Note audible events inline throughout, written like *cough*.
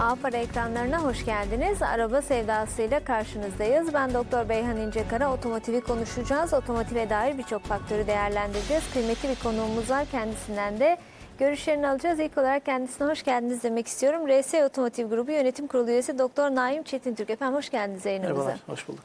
Avpara ekranlarına hoş geldiniz. Araba sevdasıyla karşınızdayız. Ben Doktor Beyhan İncekara. Otomotivi konuşacağız. Otomotive dair birçok faktörü değerlendireceğiz. Kıymetli bir konuğumuz var. Kendisinden de görüşlerini alacağız. İlk olarak kendisine hoş geldiniz demek istiyorum. RS Otomotiv Grubu Yönetim Kurulu üyesi Doktor Naim Çetintürk. Efendim hoş geldiniz yayınımıza. Merhabalar, hoş bulduk.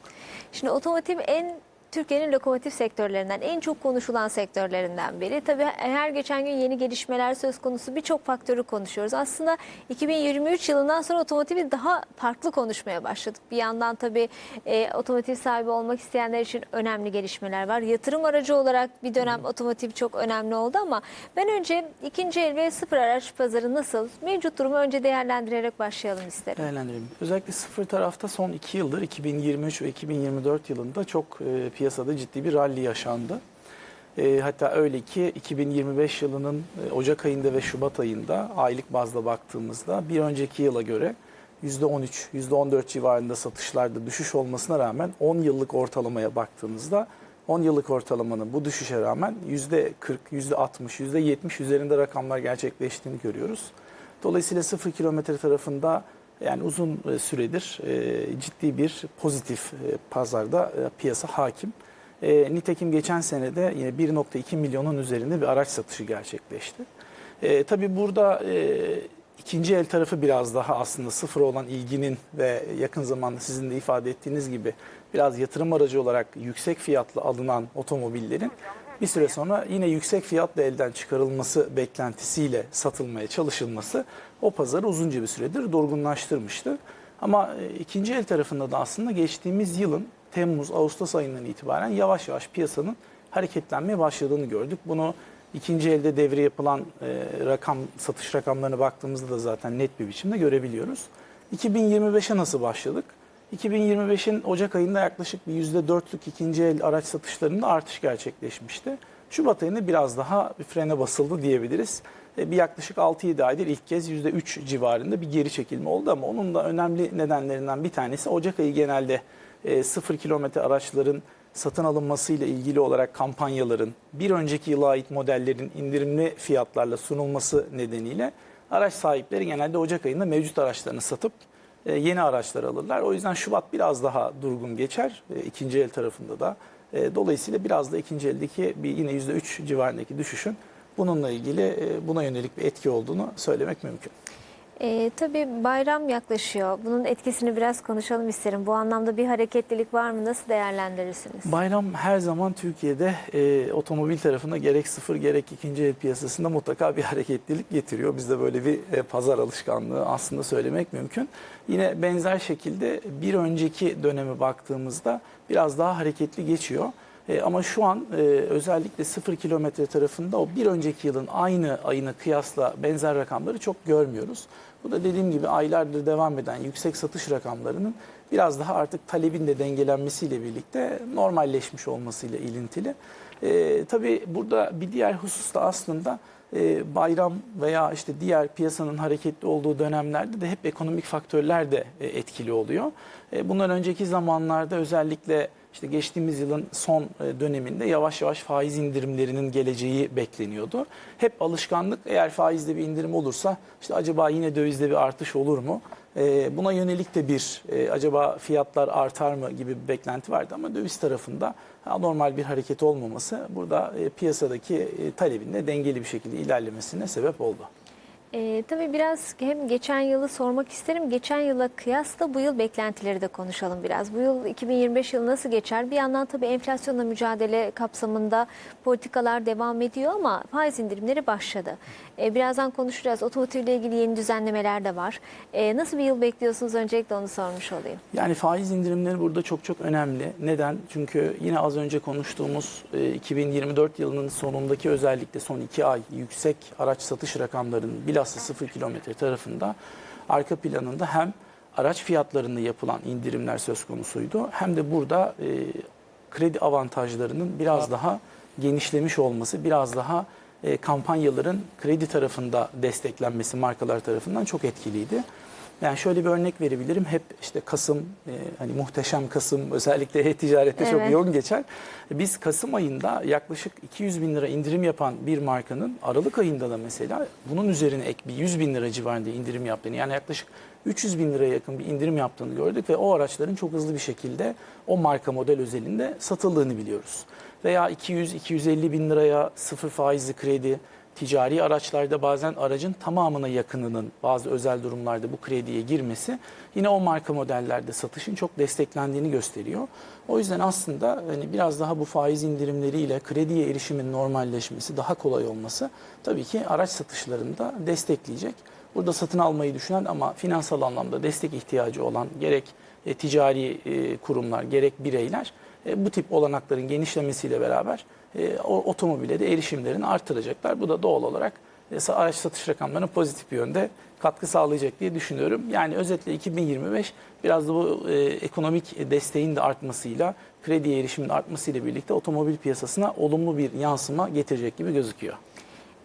Şimdi otomotiv en Türkiye'nin lokomotif sektörlerinden, en çok konuşulan sektörlerinden biri. Tabii her geçen gün yeni gelişmeler söz konusu birçok faktörü konuşuyoruz. Aslında 2023 yılından sonra otomotivi daha farklı konuşmaya başladık. Bir yandan tabii e, otomotiv sahibi olmak isteyenler için önemli gelişmeler var. Yatırım aracı olarak bir dönem otomotiv çok önemli oldu ama ben önce ikinci el ve sıfır araç pazarı nasıl? Mevcut durumu önce değerlendirerek başlayalım isterim. Değerlendirelim. Özellikle sıfır tarafta son iki yıldır 2023 ve 2024 yılında çok e, piyasada ciddi bir rally yaşandı. E, hatta öyle ki 2025 yılının e, Ocak ayında ve Şubat ayında aylık bazda baktığımızda bir önceki yıla göre %13, %14 civarında satışlarda düşüş olmasına rağmen 10 yıllık ortalamaya baktığımızda 10 yıllık ortalamanın bu düşüşe rağmen %40, %60, %70 üzerinde rakamlar gerçekleştiğini görüyoruz. Dolayısıyla sıfır kilometre tarafında yani uzun e, süredir e, ciddi bir pozitif e, pazarda piyasa hakim. Nitekim geçen senede yine 1.2 milyonun üzerinde bir araç satışı gerçekleşti. Tabii burada ikinci el tarafı biraz daha aslında sıfır olan ilginin ve yakın zamanda sizin de ifade ettiğiniz gibi biraz yatırım aracı olarak yüksek fiyatlı alınan otomobillerin bir süre sonra yine yüksek fiyatla elden çıkarılması beklentisiyle satılmaya çalışılması o pazarı uzunca bir süredir durgunlaştırmıştı. Ama e, ikinci el tarafında da aslında geçtiğimiz yılın Temmuz, Ağustos ayından itibaren yavaş yavaş piyasanın hareketlenmeye başladığını gördük. Bunu ikinci elde devre yapılan e, rakam satış rakamlarına baktığımızda da zaten net bir biçimde görebiliyoruz. 2025'e nasıl başladık? 2025'in Ocak ayında yaklaşık bir %4'lük ikinci el araç satışlarında artış gerçekleşmişti. Şubat ayında biraz daha bir frene basıldı diyebiliriz. E, Bir yaklaşık 6-7 aydır ilk kez %3 civarında bir geri çekilme oldu ama onun da önemli nedenlerinden bir tanesi Ocak ayı genelde e, sıfır kilometre araçların satın alınmasıyla ilgili olarak kampanyaların bir önceki yıla ait modellerin indirimli fiyatlarla sunulması nedeniyle araç sahipleri genelde Ocak ayında mevcut araçlarını satıp e, yeni araçlar alırlar. O yüzden Şubat biraz daha durgun geçer e, ikinci el tarafında da. E, Dolayısıyla biraz da ikinci eldeki bir yine %3 civarındaki düşüşün bununla ilgili buna yönelik bir etki olduğunu söylemek mümkün. Ee, tabii bayram yaklaşıyor. Bunun etkisini biraz konuşalım isterim. Bu anlamda bir hareketlilik var mı? Nasıl değerlendirirsiniz? Bayram her zaman Türkiye'de e, otomobil tarafında gerek sıfır gerek ikinci el piyasasında mutlaka bir hareketlilik getiriyor. Bizde böyle bir e, pazar alışkanlığı aslında söylemek mümkün. Yine benzer şekilde bir önceki döneme baktığımızda biraz daha hareketli geçiyor. E, ama şu an e, özellikle sıfır kilometre tarafında o bir önceki yılın aynı ayına kıyasla benzer rakamları çok görmüyoruz. Bu da dediğim gibi aylardır devam eden yüksek satış rakamlarının biraz daha artık talebin de dengelenmesiyle birlikte normalleşmiş olmasıyla ilintili. E, tabii burada bir diğer husus da aslında e, bayram veya işte diğer piyasanın hareketli olduğu dönemlerde de hep ekonomik faktörler de e, etkili oluyor. E, bundan önceki zamanlarda özellikle işte geçtiğimiz yılın son e, döneminde yavaş yavaş faiz indirimlerinin geleceği bekleniyordu. Hep alışkanlık eğer faizde bir indirim olursa işte acaba yine dövizde bir artış olur mu? E, Buna yönelik de bir e, acaba fiyatlar artar mı gibi bir beklenti vardı ama döviz tarafında normal bir hareket olmaması burada piyasadaki talebin de dengeli bir şekilde ilerlemesine sebep oldu. Ee, tabii biraz hem geçen yılı sormak isterim. Geçen yıla kıyasla bu yıl beklentileri de konuşalım biraz. Bu yıl 2025 yılı nasıl geçer? Bir yandan tabii enflasyonla mücadele kapsamında politikalar devam ediyor ama faiz indirimleri başladı. Ee, birazdan konuşacağız. Otomotivle ilgili yeni düzenlemeler de var. Ee, nasıl bir yıl bekliyorsunuz? Öncelikle onu sormuş olayım. Yani faiz indirimleri burada çok çok önemli. Neden? Çünkü yine az önce konuştuğumuz e, 2024 yılının sonundaki özellikle son iki ay yüksek araç satış rakamlarının bilhassa sıfır kilometre tarafında arka planında hem araç fiyatlarında yapılan indirimler söz konusuydu hem de burada e, kredi avantajlarının biraz daha genişlemiş olması, biraz daha e, kampanyaların kredi tarafında desteklenmesi markalar tarafından çok etkiliydi. Yani şöyle bir örnek verebilirim. Hep işte Kasım, e, hani muhteşem Kasım özellikle e-ticarette çok Evet. yoğun geçer. Biz Kasım ayında yaklaşık 200 bin lira indirim yapan bir markanın Aralık ayında da mesela bunun üzerine ek bir 100 bin lira civarında indirim yaptığını yani yaklaşık 300 bin liraya yakın bir indirim yaptığını gördük ve o araçların çok hızlı bir şekilde o marka model özelinde satıldığını biliyoruz. Veya 200-250 bin liraya sıfır faizli kredi, ticari araçlarda bazen aracın tamamına yakınının bazı özel durumlarda bu krediye girmesi yine o marka modellerde satışın çok desteklendiğini gösteriyor. O yüzden aslında hani biraz daha bu faiz indirimleriyle krediye erişimin normalleşmesi, daha kolay olması tabii ki araç satışlarını da destekleyecek. Burada satın almayı düşünen ama finansal anlamda destek ihtiyacı olan gerek e, ticari e, kurumlar gerek bireyler e, bu tip olanakların genişlemesiyle beraber e, o otomobile de erişimlerini artıracaklar. Bu da doğal olarak e, araç satış rakamlarına pozitif bir yönde katkı sağlayacak diye düşünüyorum. Yani özetle 2025 biraz da bu e, ekonomik desteğin de artmasıyla, krediye erişimin artmasıyla birlikte otomobil piyasasına olumlu bir yansıma getirecek gibi gözüküyor.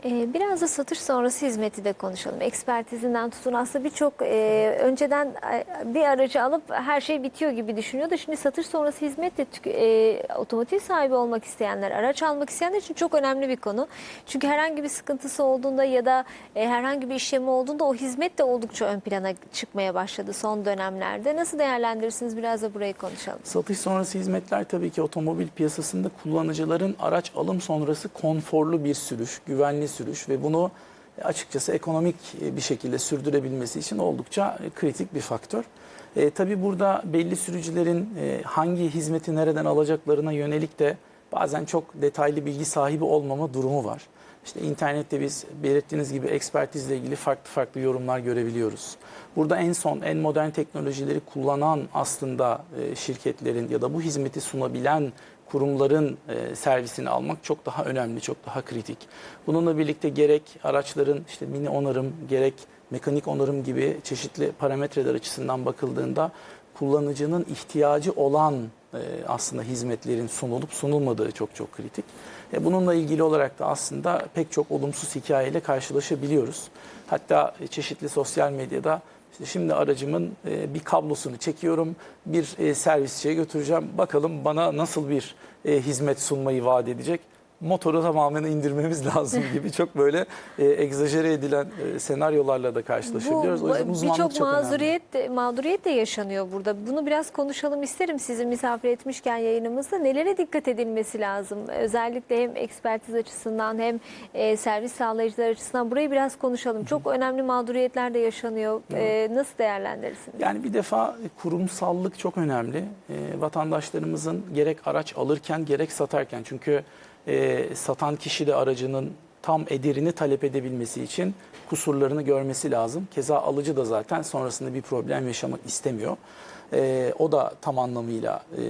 Ee, Biraz da satış sonrası hizmeti de konuşalım. Ekspertizinden tutun aslında birçok e, önceden e, bir aracı alıp her şey bitiyor gibi düşünüyordu. Şimdi satış sonrası hizmet de e, otomotiv sahibi olmak isteyenler, araç almak isteyenler için çok önemli bir konu. Çünkü herhangi bir sıkıntısı olduğunda ya da e, herhangi bir işlemi olduğunda o hizmet de oldukça ön plana çıkmaya başladı son dönemlerde. Nasıl değerlendirirsiniz? Biraz da burayı konuşalım. Satış sonrası hizmetler tabii ki otomobil piyasasında kullanıcıların araç alım sonrası konforlu bir sürüş, güvenli sürüş ve bunu açıkçası ekonomik bir şekilde sürdürebilmesi için oldukça kritik bir faktör. E, tabii burada belli sürücülerin e, hangi hizmeti nereden alacaklarına yönelik de bazen çok detaylı bilgi sahibi olmama durumu var. İşte internette biz belirttiğiniz gibi ekspertizle ilgili farklı farklı yorumlar görebiliyoruz. Burada en son en modern teknolojileri kullanan aslında e, şirketlerin ya da bu hizmeti sunabilen kurumların e, servisini almak çok daha önemli, çok daha kritik. Bununla birlikte gerek araçların işte mini onarım, gerek mekanik onarım gibi çeşitli parametreler açısından bakıldığında kullanıcının ihtiyacı olan e, aslında hizmetlerin sunulup sunulmadığı çok çok kritik. E, bununla ilgili olarak da aslında pek çok olumsuz hikayeyle karşılaşabiliyoruz. Hatta çeşitli sosyal medyada işte şimdi aracımın e, bir kablosunu çekiyorum, bir e, servisçiye götüreceğim. Bakalım bana nasıl bir e, hizmet sunmayı vaat edecek. Motoru tamamen indirmemiz *laughs* lazım gibi çok böyle e, egzajere edilen e, senaryolarla da karşılaşabiliyoruz. o yüzden uzmanlık çok önemli. mağduriyet de, mağduriyet de yaşanıyor burada. Bunu biraz konuşalım isterim sizi misafir etmişken yayınımızda. Nelere dikkat edilmesi lazım? Özellikle hem ekspertiz açısından hem e, servis sağlayıcılar açısından burayı biraz konuşalım. Çok önemli mağduriyetler de yaşanıyor. E, nasıl değerlendirirsiniz? Yani bir defa kurumsallık çok önemli. E, vatandaşlarımızın gerek araç alırken gerek satarken çünkü e, satan kişi de aracının tam ederini talep edebilmesi için kusurlarını görmesi lazım. Keza alıcı da zaten sonrasında bir problem yaşamak istemiyor. E, o da tam anlamıyla e,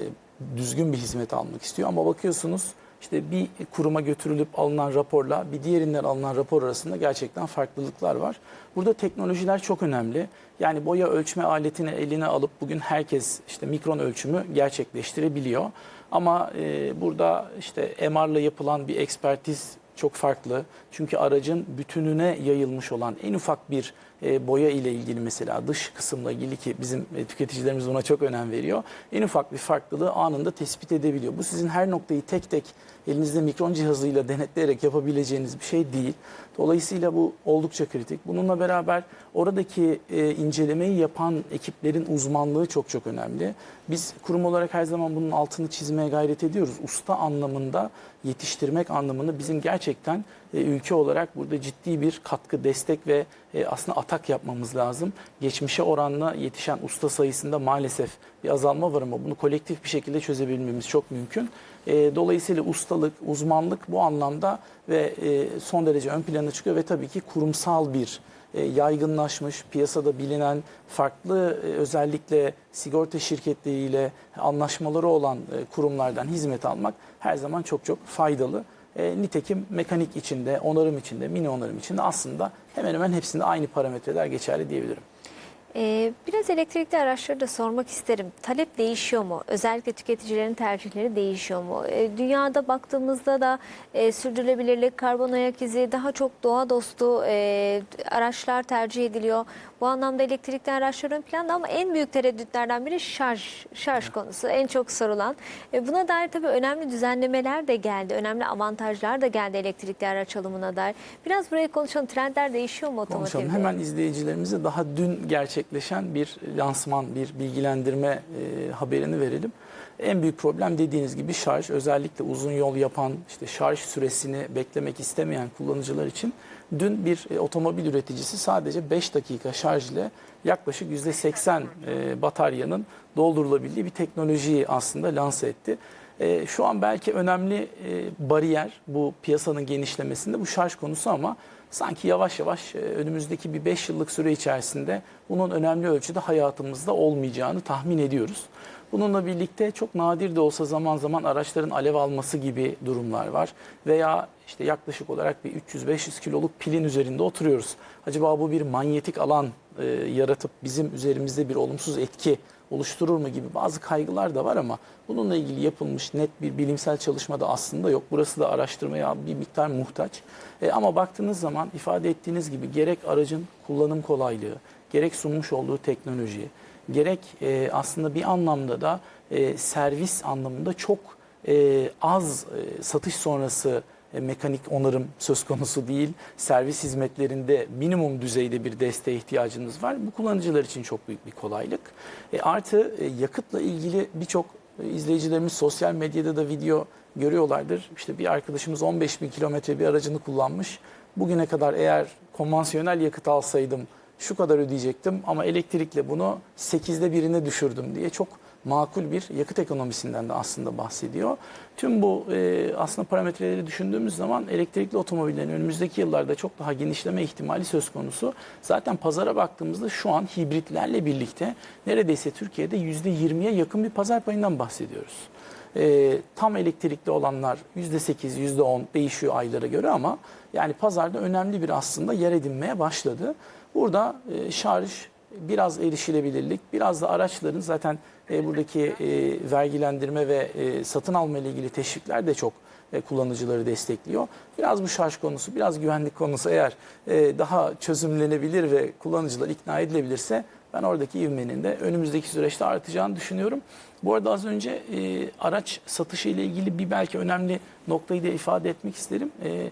düzgün bir hizmet almak istiyor ama bakıyorsunuz işte bir kuruma götürülüp alınan raporla bir diğerinden alınan rapor arasında gerçekten farklılıklar var. Burada teknolojiler çok önemli. Yani boya ölçme aletini eline alıp bugün herkes işte mikron ölçümü gerçekleştirebiliyor. Ama e, burada işte MR'la yapılan bir ekspertiz çok farklı. Çünkü aracın bütününe yayılmış olan en ufak bir e, boya ile ilgili mesela dış kısımla ilgili ki bizim e, tüketicilerimiz buna çok önem veriyor. En ufak bir farklılığı anında tespit edebiliyor. Bu sizin her noktayı tek tek elinizde mikron cihazıyla denetleyerek yapabileceğiniz bir şey değil. Dolayısıyla bu oldukça kritik. Bununla beraber oradaki e, incelemeyi yapan ekiplerin uzmanlığı çok çok önemli. Biz kurum olarak her zaman bunun altını çizmeye gayret ediyoruz. Usta anlamında yetiştirmek anlamında bizim gerçekten e, ülke olarak burada ciddi bir katkı, destek ve e, aslında atak yapmamız lazım. Geçmişe oranla yetişen usta sayısında maalesef bir azalma var ama bunu kolektif bir şekilde çözebilmemiz çok mümkün. E, dolayısıyla ustalık, uzmanlık bu anlamda ve e, son derece ön plana çıkıyor ve tabii ki kurumsal bir e, yaygınlaşmış, piyasada bilinen farklı özellikle sigorta şirketleriyle anlaşmaları olan kurumlardan hizmet almak her zaman çok çok faydalı. Nitekim mekanik içinde, onarım içinde, mini onarım içinde aslında hemen hemen hepsinde aynı parametreler geçerli diyebilirim. Ee, biraz elektrikli araçları da sormak isterim. Talep değişiyor mu? Özellikle tüketicilerin tercihleri değişiyor mu? Ee, dünyada baktığımızda da e, sürdürülebilirlik, karbon ayak izi, daha çok doğa dostu e, araçlar tercih ediliyor. Bu anlamda elektrikli araçlar ön planda ama en büyük tereddütlerden biri şarj, şarj konusu. En çok sorulan. E, buna dair tabii önemli düzenlemeler de geldi. Önemli avantajlar da geldi elektrikli araç alımına dair. Biraz buraya konuşalım. Trendler değişiyor mu otomotivde? Konuşalım. Hemen izleyicilerimize daha dün gerçekleşen bir lansman, bir bilgilendirme e, haberini verelim. En büyük problem dediğiniz gibi şarj. Özellikle uzun yol yapan, işte şarj süresini beklemek istemeyen kullanıcılar için dün bir e, otomobil üreticisi sadece 5 dakika şarj ile yaklaşık %80 e, bataryanın doldurulabildiği bir teknolojiyi aslında lanse etti. E, şu an belki önemli e, bariyer bu piyasanın genişlemesinde bu şarj konusu ama sanki yavaş yavaş e, önümüzdeki bir 5 yıllık süre içerisinde bunun önemli ölçüde hayatımızda olmayacağını tahmin ediyoruz. Bununla birlikte çok nadir de olsa zaman zaman araçların alev alması gibi durumlar var. Veya işte yaklaşık olarak bir 300-500 kiloluk pilin üzerinde oturuyoruz. Acaba bu bir manyetik alan e, yaratıp bizim üzerimizde bir olumsuz etki oluşturur mu gibi bazı kaygılar da var ama bununla ilgili yapılmış net bir bilimsel çalışma da aslında yok. Burası da araştırmaya bir miktar muhtaç. E, ama baktığınız zaman ifade ettiğiniz gibi gerek aracın kullanım kolaylığı, gerek sunmuş olduğu teknoloji, gerek e, aslında bir anlamda da e, servis anlamında çok e, az e, satış sonrası mekanik onarım söz konusu değil. Servis hizmetlerinde minimum düzeyde bir desteğe ihtiyacınız var. Bu kullanıcılar için çok büyük bir kolaylık. E, artı e, yakıtla ilgili birçok e, izleyicilerimiz sosyal medyada da video görüyorlardır. İşte bir arkadaşımız 15 bin kilometre bir aracını kullanmış. Bugüne kadar eğer konvansiyonel yakıt alsaydım şu kadar ödeyecektim ama elektrikle bunu 8'de birine düşürdüm diye çok makul bir yakıt ekonomisinden de aslında bahsediyor. Tüm bu e, aslında parametreleri düşündüğümüz zaman elektrikli otomobillerin önümüzdeki yıllarda çok daha genişleme ihtimali söz konusu. Zaten pazara baktığımızda şu an hibritlerle birlikte neredeyse Türkiye'de %20'ye yakın bir pazar payından bahsediyoruz. E, tam elektrikli olanlar %8, %10 değişiyor aylara göre ama yani pazarda önemli bir aslında yer edinmeye başladı. Burada e, şarj, biraz erişilebilirlik, biraz da araçların zaten e, buradaki e, vergilendirme ve e, satın alma ile ilgili teşvikler de çok e, kullanıcıları destekliyor. Biraz bu şarj konusu, biraz güvenlik konusu eğer e, daha çözümlenebilir ve kullanıcılar ikna edilebilirse ben oradaki ivmenin de önümüzdeki süreçte artacağını düşünüyorum. Bu arada az önce e, araç satışı ile ilgili bir belki önemli noktayı da ifade etmek isterim. E,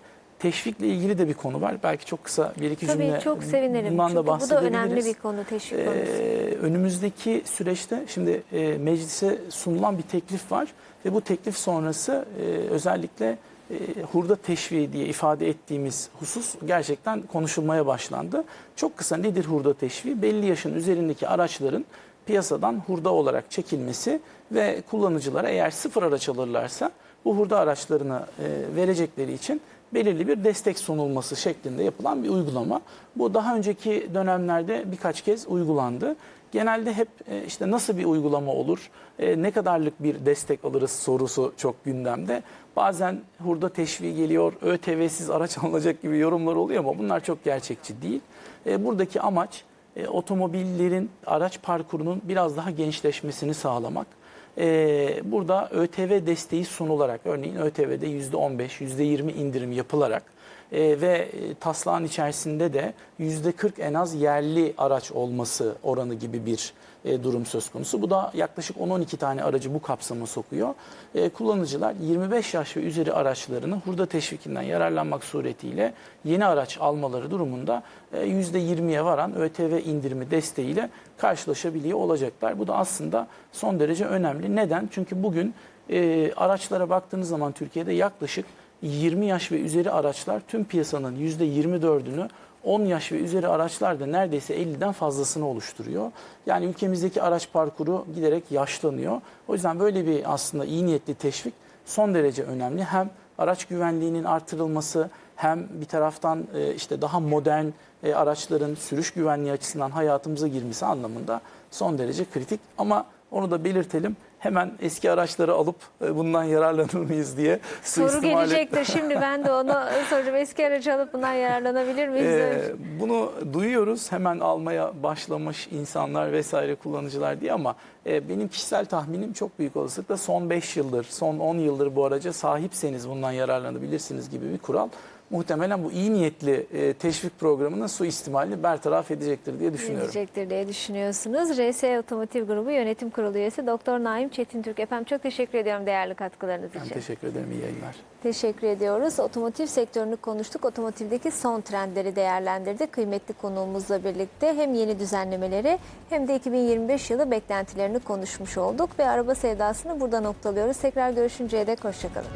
teşvikle ilgili de bir konu var. Belki çok kısa bir iki Tabii cümle çok sevinirim. bundan Çünkü da bu da bahsedebiliriz. önemli bir konu teşvik Ee, konusu. önümüzdeki süreçte şimdi e, meclise sunulan bir teklif var ve bu teklif sonrası e, özellikle e, hurda teşviği diye ifade ettiğimiz husus gerçekten konuşulmaya başlandı. Çok kısa nedir hurda teşviği? Belli yaşın üzerindeki araçların piyasadan hurda olarak çekilmesi ve kullanıcılara eğer sıfır araç alırlarsa bu hurda araçlarını e, verecekleri için belirli bir destek sunulması şeklinde yapılan bir uygulama. Bu daha önceki dönemlerde birkaç kez uygulandı. Genelde hep e, işte nasıl bir uygulama olur, e, ne kadarlık bir destek alırız sorusu çok gündemde. Bazen hurda teşviği geliyor, ÖTV'siz araç *laughs* alınacak gibi yorumlar oluyor ama bunlar çok gerçekçi değil. E, Buradaki amaç otomobillerin araç parkurunun biraz daha gençleşmesini sağlamak. Ee, burada ÖTV desteği sunularak örneğin ÖTV'de %15, %20 indirim yapılarak e, ve e, taslağın içerisinde de %40 en az yerli araç olması oranı gibi bir e, durum söz konusu. Bu da yaklaşık 10-12 tane aracı bu kapsama sokuyor. E, kullanıcılar 25 yaş ve üzeri araçlarını hurda teşvikinden yararlanmak suretiyle yeni araç almaları durumunda e, %20'ye varan ÖTV indirimi desteğiyle karşılaşabiliyor olacaklar. Bu da aslında son derece önemli. Neden? Çünkü bugün e, araçlara baktığınız zaman Türkiye'de yaklaşık 20 yaş ve üzeri araçlar tüm piyasanın %24'ünü 10 yaş ve üzeri araçlar da neredeyse 50'den fazlasını oluşturuyor. Yani ülkemizdeki araç parkuru giderek yaşlanıyor. O yüzden böyle bir aslında iyi niyetli teşvik son derece önemli. Hem araç güvenliğinin artırılması hem bir taraftan e, işte daha modern e, araçların sürüş güvenliği açısından hayatımıza girmesi anlamında son derece kritik. Ama Onu da belirtelim. Hemen eski araçları alıp e, bundan yararlanır mıyız diye Soru et- gelecektir. Şimdi ben de onu *laughs* soracağım. Eski aracı alıp bundan yararlanabilir miyiz? Ee, bunu duyuyoruz hemen almaya başlamış insanlar vesaire kullanıcılar diye ama e, benim kişisel tahminim çok büyük olasılıkla son 5 yıldır, son 10 yıldır bu araca sahipseniz bundan yararlanabilirsiniz gibi bir kural muhtemelen bu iyi niyetli e, teşvik programının suistimalini bertaraf edecektir diye düşünüyorum. Gelecektir diye düşünüyorsunuz. RS Otomotiv Grubu Yönetim Kurulu üyesi Doktor Naim Çetin Türk. Efendim çok teşekkür ediyorum değerli katkılarınız Ben için. teşekkür ederim. iyi yayınlar. Teşekkür ediyoruz. Otomotiv sektörünü konuştuk. Otomotivdeki son trendleri değerlendirdik. Kıymetli konuğumuzla birlikte hem yeni düzenlemeleri hem de 2025 yılı beklentilerini konuşmuş olduk ve araba sevdasını burada noktalıyoruz. Tekrar görüşünceye dek hoşçakalın.